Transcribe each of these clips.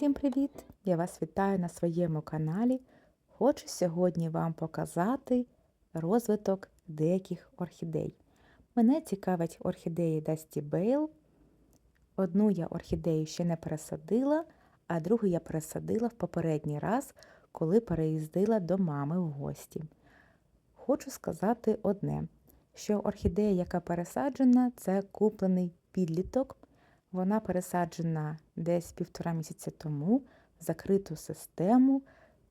Всім привіт! Я вас вітаю на своєму каналі. Хочу сьогодні вам показати розвиток деяких орхідей. Мене цікавить орхідеї Dusty Bale. Одну я орхідею ще не пересадила, а другу я пересадила в попередній раз, коли переїздила до мами в гості. Хочу сказати одне, що орхідея, яка пересаджена, це куплений підліток. Вона пересаджена десь півтора місяця тому в закриту систему.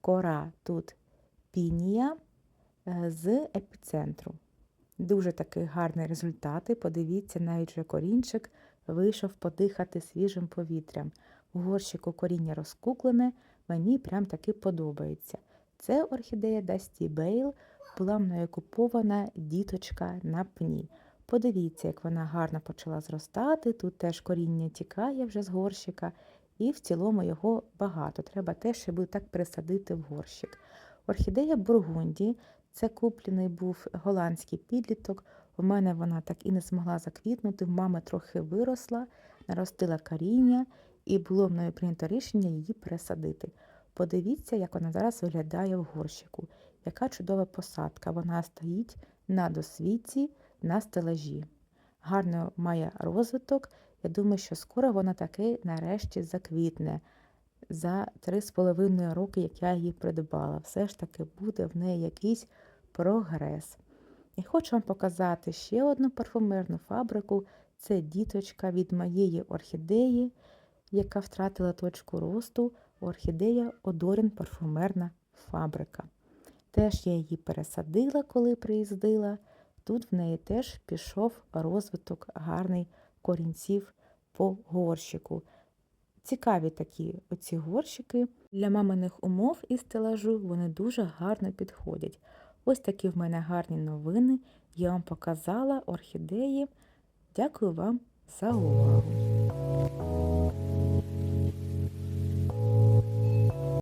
Кора тут пінія е, з епіцентру. Дуже такі гарні результати. Подивіться, навіть вже корінчик вийшов подихати свіжим повітрям. В горщику коріння розкуклене, мені прям таки подобається. Це орхідея Dusty Bale, була мною купована діточка на пні. Подивіться, як вона гарно почала зростати. Тут теж коріння тікає вже з горщика, і в цілому його багато. Треба теж, щоб так пересадити в горщик. Орхідея Бургунді це куплений був голландський підліток. У мене вона так і не змогла заквітнути. В мами трохи виросла, наростила коріння, і було мною прийнято рішення її пересадити. Подивіться, як вона зараз виглядає в горщику. Яка чудова посадка. Вона стоїть на досвідці на стелажі. Гарно має розвиток. Я думаю, що скоро вона таки нарешті заквітне. За три з половиною роки, як я її придбала, все ж таки буде в неї якийсь прогрес. І хочу вам показати ще одну парфумерну фабрику. Це діточка від моєї орхідеї, яка втратила точку росту. Орхідея Одорін парфумерна фабрика. Теж я її пересадила, коли приїздила. Тут в неї теж пішов розвиток гарний корінців по горщику. Цікаві такі оці горщики. Для маминих умов і стелажу вони дуже гарно підходять. Ось такі в мене гарні новини. Я вам показала орхідеї. Дякую вам за увагу!